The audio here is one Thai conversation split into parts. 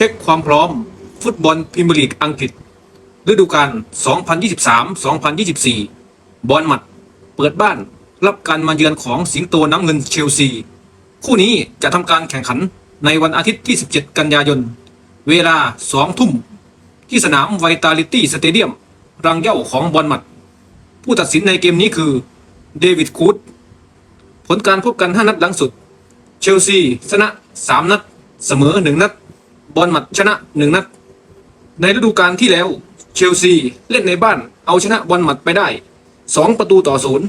เช็คความพร้อม ฟุตบอลพรีเมียร์ลีกอังกฤษ ฤดูกาล 2023-2024 บอลหมัด เปิดบ้านรับการมาเยือนของสิงโตน้ำเงินเชลซี คู่นี้จะทำการแข่งขันในวันอาทิตย์ที่ 17 กันยายน เวลา 2 ทุ่ม ที่สนามไวตาลิตี้สเตเดียม รังเย้าของบอลหมัด ผู้ตัดสินในเกมนี้คือ เดวิดคูดผลการพบกัน 5 นัดหลังสุด เชลซีชนะ 3 นัด เสมอ 1 นัด บอลหมัดชนะ1นัด ในฤดูกาลที่แล้ว เชลซีเล่นในบ้านเอาชนะบอลหมัดไปได้2ประตูต่อศูนย์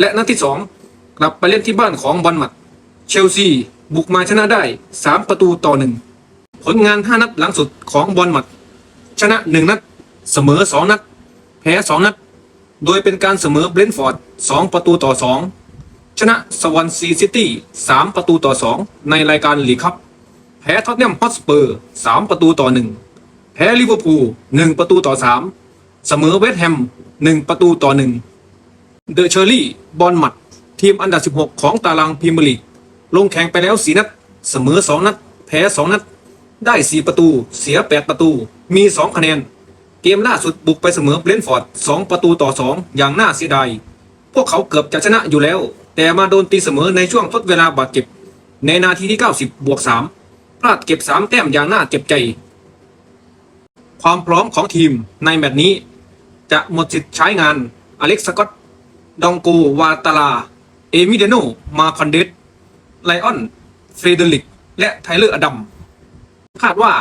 และนัดที่2กลับไปเล่นที่บ้านของบอลหมัด เชลซีบุกมาชนะได้3ประตูต่อ1ผลงาน5นัดหลังสุดของบอลหมัด ชนะ1นัด เสมอ2นัด แพ้2นัด โดยเป็นการเสมอเบรนฟอร์ด2ประตูต่อ2ชนะสวอนซีซิตี้3ประตูต่อ2ในรายการลีกครับ แพ้ท็อตแนมฮอตสเปอร์3ประตูต่อ1แพ้ลิเวอร์พูล1ประตูต่อ3เสมอเวสต์แฮม1ประตูต่อ1เดอะเชอรี่บอลมัด ทีมอันดับ 16 ของตารางพรีเมียร์ลีกลงแข่งไปแล้ว4นัด เสมอ2นัด แพ้2นัด ได้4ประตู เสีย8ประตู มี2คะแนน เกมล่าสุดบุกไปเสมอเบรนฟอร์ด2ประตูต่อ2อย่างน่าเสียดาย พวกเขาเกือบจะชนะอยู่แล้ว แต่มาโดนตีเสมอในช่วงทดเวลาบาดเจ็บ ในนาทีที่ 90บวก3 พลาดเก็บ3แต้มอย่างน่าเจ็บใจ ความพร้อมของทีมในแมตช์นี้ จะหมดสิทธิ์ใช้งานอเล็กซ์สกอตดองโกวาตาลา เอมิเดโน มาคอนเดสไลออน เฟรเดริก และไทเลอร์อดัม คาดว่า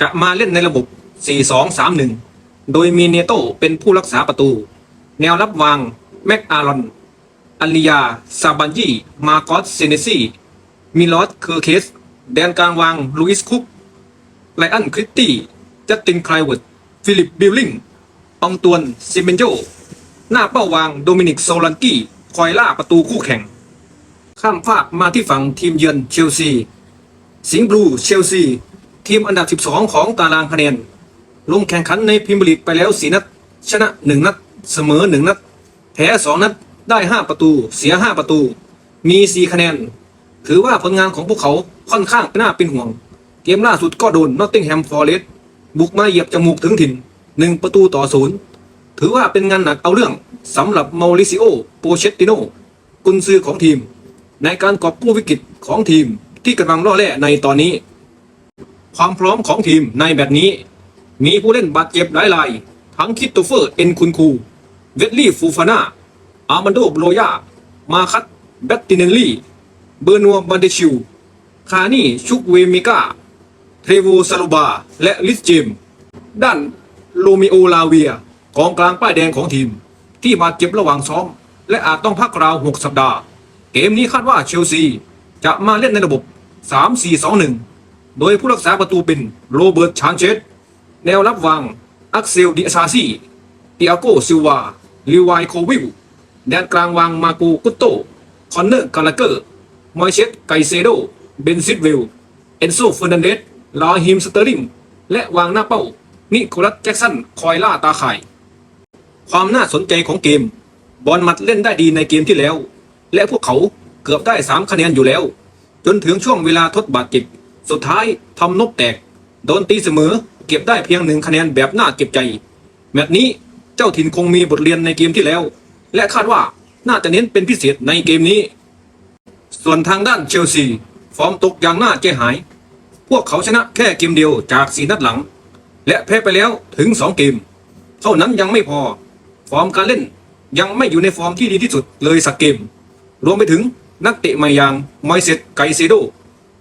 จะมาเล่นในระบบ 4-2-3-1 โดยมีเนโตเป็นผู้รักษาประตู แนวรับวาง แม็กอารอนอัลลิยา ซาบันยี มาโกอสเซเนซีมิลอส เคอร์เคส แดนกลางวางลุอิสคุกไลอันคริตตี้จัสตินไคลเวิร์ดฟิลิปบิลลิงอองตวนซิเมนโจ หน้าเป้าวางโดมินิกโซลันกี้ คอยล่าประตูคู่แข่ง ข้ามฟากมาที่ฝั่งทีมเยือนเชลซี สิงห์บลูเชลซี ทีมอันดับ 12 ของตารางคะแนน ลงแข่งขันในพรีเมียร์ลีกไปแล้ว4นัด ชนะ 1 นัด เสมอ 1 นัด แพ้ 2 นัด ได้ 5 ประตู เสีย 5 ประตู มี 4 คะแนน ถือว่าผลงานของพวกเขา ค่อนข้างน่าเป็นห่วง เกมล่าสุดก็โดนนอตติงแฮมฟอร์เรสต์บุกมาเหยียบจมูกถึงถิ่น1ประตูต่อศูนย์ถือว่าเป็นงานหนักเอาเรื่องสำหรับมาริซิโอโปเชตติโนกุนซือของทีม ในการกอบกู้วิกฤตของทีมที่กำลังล่อแร่ในตอนนี้ ความพร้อมของทีมในแบบนี้ มีผู้เล่นบาดเจ็บหลายราย ทั้งคิตโตเฟอร์เอ็นคุนคู เวดลี่ฟูฟาน่าอาร์มันโดโบโลยามาคัตแบตติเนลลี่ เบอร์นัวบันเดชิว คานี่ชุกเวมิก้าเทรโวซาลูบา และลิสเจมด้านโรมิโอลาเวียกองกลางป้ายแดงของทีม ที่บาเจ็บระหว่างซ้อม และอาจต้องพักราว 6 สัปดาห์ เกมนี้คาดว่าเชลซี จะมาเล่นในระบบ 3-4-2-1 โดยผู้รักษาประตูเป็นโรเบิร์ตชานเชสแนวรับวางอักเซลดิอาซาซีติอาโกซิลวาลิวายโควิลแดนกลางวางมาโกกุตโต คอนเนอร์กาลาเกอร์มอยเชสไกเซโด เบนซิดเวลเอนโซเฟอร์นันเดสลาฮิมสเตอร์ลิงและวางหน้าเป้า นิโคลัสแจ็กสันคอยล่าตาข่าย ความน่าสนใจของเกม บอลมัดเล่นได้ดีในเกมที่แล้ว และพวกเขาเกือบได้ 3 คะแนนอยู่แล้ว จนถึงช่วงเวลาทดบาดเจ็บ สุดท้ายทำนกแตก โดนตีเสมอ เก็บได้เพียงหนึ่งคะแนนแบบน่าเก็บใจ แมตช์นี้เจ้าถิ่นคงมีบทเรียนในเกมที่แล้ว และคาดว่าน่าจะเน้นเป็นพิเศษในเกมนี้ ส่วนทางด้านเชลซี ฟอร์มตกอย่างน่าใจหาย พวกเขาชนะแค่เกมเดียวจากสีนัดหลัง และแพ้ไปแล้วถึง2เกม เท่านั้นยังไม่พอ ฟอร์มการเล่นยังไม่อยู่ในฟอร์มที่ดีที่สุดเลยสักเกม รวมไปถึงนักเตะใหม่อย่างไมเซตไกเซโด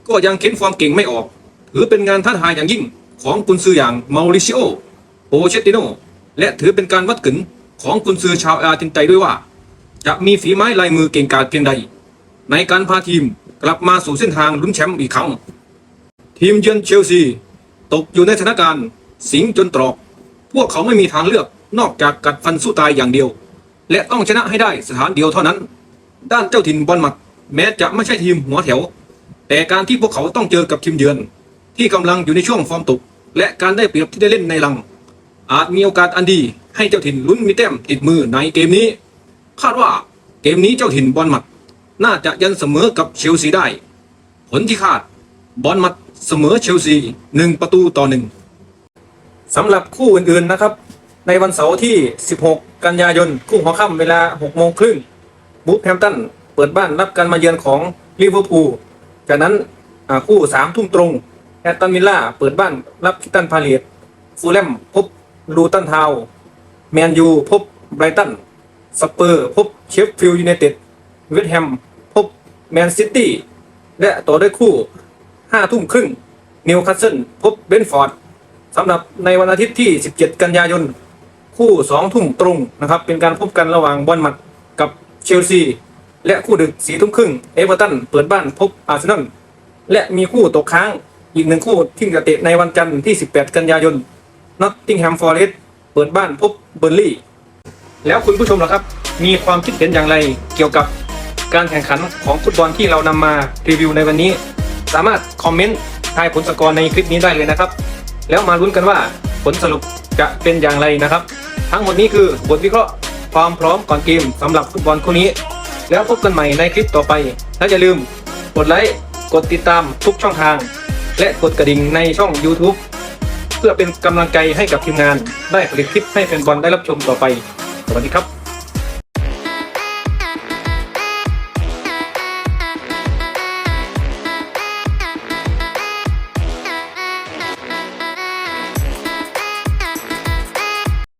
ก็ยังเค้นฟอร์มเก่งไม่ออกถือเป็นงานท้าทายอย่างยิ่งของกุนซืออย่างมาริซิโอโปเชติโนและถือเป็นการวัดกึนของกุนซือชาวอาร์เจนไตนด้วยว่า จะมีฝีไม้ลายมือเก่งกาจเพียงใด ในการพาทีม กลับมาสู่เส้นทางลุ้นแชมป์อีกครั้ง ทีมเยือนเชลซี ตกอยู่ในสถานการณ์สิงจนตรอก พวกเขาไม่มีทางเลือกนอกจากกัดฟันสู้ตายอย่างเดียว และต้องชนะให้ได้สถานเดียวเท่านั้น ด้านเจ้าถิ่นบอลหมัด แม้จะไม่ใช่ทีมหัวแถว แต่การที่พวกเขาต้องเจอกับทีมเยือน ที่กำลังอยู่ในช่วงฟอร์มตก และการได้เปรียบที่ได้เล่นในลัง อาจมีโอกาสอันดีให้เจ้าถิ่นลุ้นมีแต้มติดมือในเกมนี้ คาดว่าเกมนี้เจ้าถิ่นบอลหมัด น่าจะยันเสมอกับเชลซีได้ ผลที่คาด บอลหมัดเสมอเชลซีหนึ่งประตูต่อหนึ่งสำหรับคู่อื่นๆนะครับ ในวันเสาร์ที่ 16 กันยายนคู่หัวค่ำเวลา6โมงครึ่งบูฟแฮมตันเปิดบ้านรับการมาเยือนของลิเวอร์พูลจากนั้นคู่3ทุ่มตรงแอตตันวิลล่าเปิดบ้านรับคิตันพาเลตฟูลแลมพบลูตันทาว แมนยูพบไบรตัน สเปอร์ พบเชฟฟิลด์ยูไนเต็ดเวสต์แฮม แมนซิตี้และต่อด้วยคู่5ทุ่มครึ่งนิวคาสเซิลพบเบนฟอร์ดสำหรับในวันอาทิตย์ที่ 17 กันยายน คู่2ทุ่มตรงนะครับ เป็นการพบกันระหว่างบอลมัดกับเชลซี และคู่ดึก4ทุ่มครึ่งเอเวอร์ตันเปิดบ้านพบอาร์เซนอลและมีคู่ตกค้างอีกหนึ่งคู่ที่จะเตะในวันจันทร์ที่ 18 กันยายนนอตติงแฮมฟอร์เรสต์เปิดบ้านพบเบอร์ลี่ แล้วคุณผู้ชมล่ะครับ มีความคิดเห็นอย่างไรเกี่ยวกับ การแข่งขันของฟุตบอลที่เรานำมารีวิวในวันนี้ สามารถคอมเมนต์ทายผลสกอร์ในคลิปนี้ได้เลยนะครับ แล้วมาลุ้นกันว่าผลสรุปจะเป็นอย่างไรนะครับ ทั้งหมดนี้คือบทวิเคราะห์ความพร้อมก่อนเกมสำหรับฟุตบอลคู่นี้ แล้วพบกันใหม่ในคลิปต่อไป และอย่าลืมกดไลค์กดติดตามทุกช่องทาง และกดกระดิ่งในช่อง YouTube เพื่อเป็นกำลังใจให้กับทีมงาน ได้ผลิตคลิปให้แฟนบอลได้รับชมต่อไป สวัสดีครับ